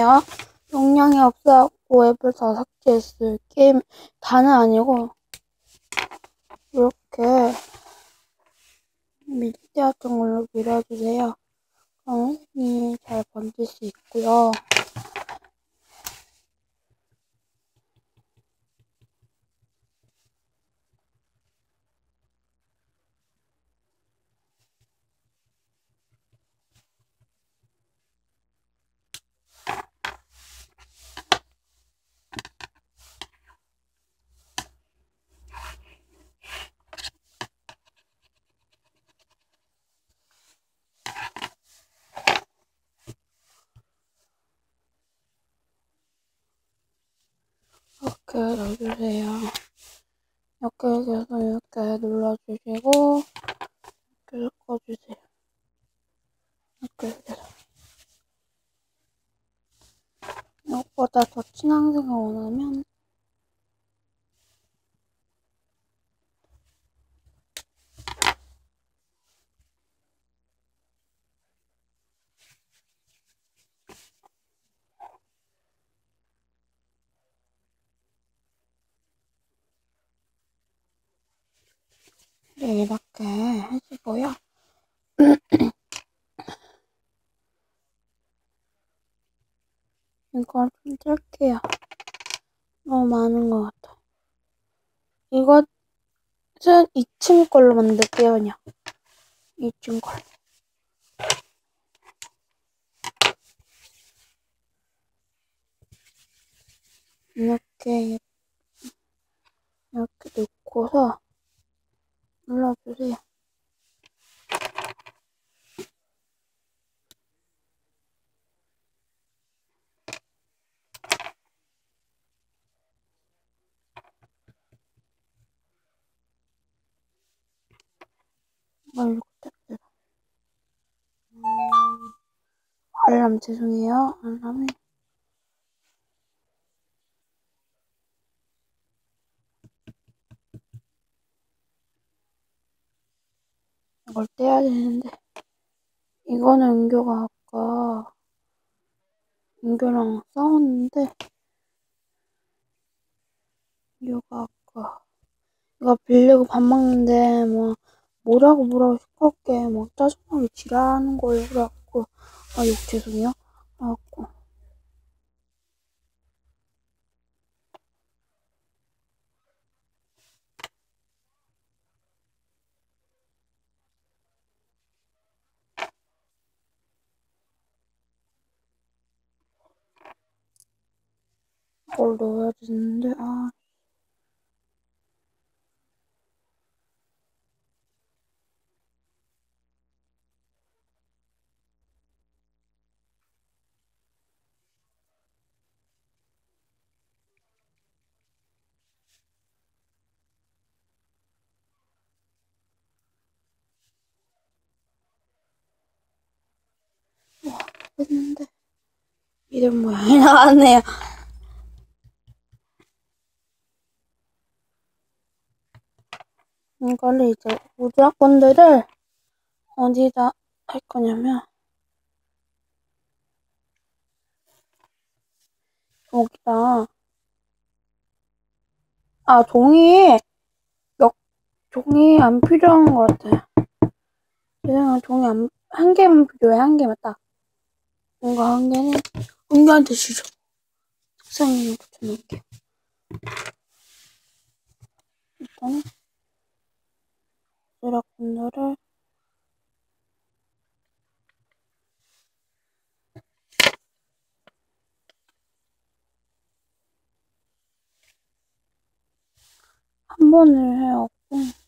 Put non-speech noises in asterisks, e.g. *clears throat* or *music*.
요 용량이 없어갖고 앱을 다 삭제했어요. 게임 다는 아니고 이렇게 밑에 같은 걸로 밀어주세요. 그럼 이잘 번질 수 있고요. 이렇게 넣어주세요. 이렇게 해서 이렇게 눌러주시고 이렇게 섞어주세요. 이렇게 해서 이것보다 더 진한 색을 원하면 이렇게 해주고요. *clears throat* 이걸 좀 뜰게요. 너무 많은 것 같아. 이것은 2층 걸로 만들게요, 그냥. 2층 걸. 이렇게, 이렇게 놓고서 눌러주세요. 아이고, 됐다. 알람 죄송해요. 알람이. 이걸 떼야 되는데. 이거는 은교가 아까 은교랑 싸웠는데 은교가 아까 이거 빌리고 밥 먹는데 뭐 뭐라고 뭐라고 시끄럽게 막 짜증나게 지랄하는 거예요. 그래갖고 아 욕 죄송해요. 그래갖고 이걸 넣어야 되는데 아. 했는데. 이름 모양이 *laughs* 나왔네요. 이거를 이제 우주학번들을 어디다 할 거냐면 여기다 아 종이 몇 종이 안 필요한 것 같아요. 그냥 종이 안, 한 개만 필요해 한 개만 딱. 뭔가 한 개는 은교한테 주죠. 책상에 붙여놓을게요. 일단은 우주학번들을 한 번을 해왔고